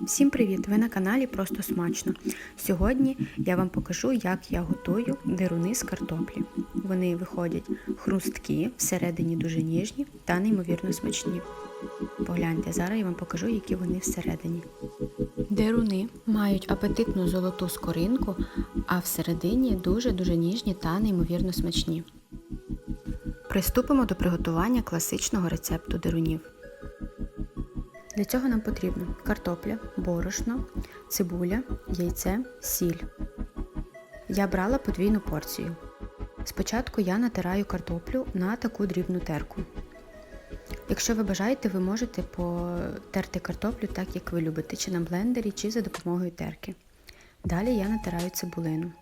Всім привіт! Ви на каналі Просто Смачно. Сьогодні я вам покажу, як я готую дируни з картоплі. Вони виходять хрусткі, всередині дуже ніжні та неймовірно смачні. Погляньте, зараз я вам покажу, які вони всередині. Дируни мають апетитну золоту скоринку, а всередині дуже-дуже ніжні та неймовірно смачні. Приступимо до приготування класичного рецепту дирунів. Для цього нам потрібно картопля, борошно, цибуля, яйце, сіль. Я брала подвійну порцію. Спочатку я натираю картоплю на таку дрібну терку. Якщо ви бажаєте, ви можете потерти картоплю так, як ви любите, чи на блендері, чи за допомогою терки. Далі я натираю цибулину.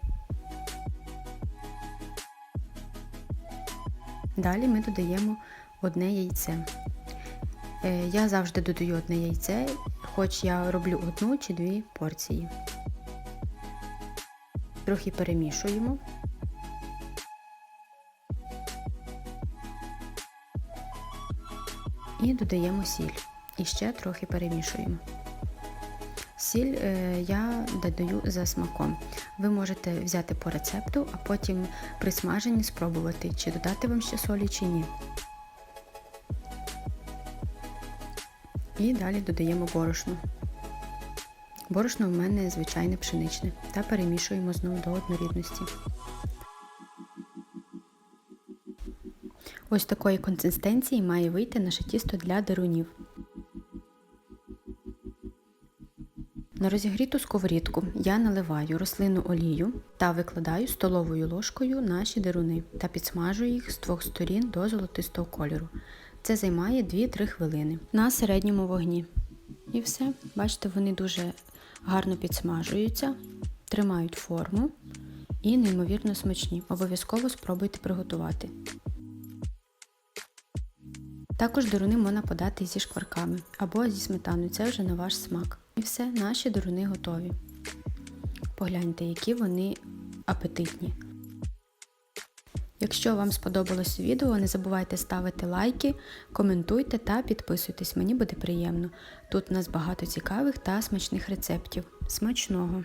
Далі ми додаємо одне яйце. Е, Я завжди додаю одне яйце, хоч я роблю одну чи дві порції. Трохи перемішуємо. І додаємо сіль. І ще трохи перемішуємо. Сіль е, я додаю за смаком. Ви можете взяти по рецепту, а потім при смаженні спробувати, чи додати вам ще солі, чи ні. І далі додаємо борошно. Борошно в мене звичайне пшеничне та перемішуємо знову до однорідності. Ось такої консистенції має вийти наше тісто для дирунів. На розігріту сковорідку я наливаю рослинну олію та викладаю столовою ложкою наші дируни та підсмажую їх з двох сторін до золотистого кольору. Це займає 2-3 хвилини на середньому вогні. І все, бачите, вони дуже гарно підсмажуються, тримають форму і неймовірно смачні. Обов'язково спробуйте приготувати. Також деруни можна подати зі шкварками або зі сметаною, це вже на ваш смак. І все, наші деруни готові. Погляньте, які вони апетитні. Якщо вам сподобалось відео, не забувайте ставити лайки, коментуйте та підписуйтесь, мені буде приємно. Тут у нас багато цікавих та смачних рецептів. Смачного!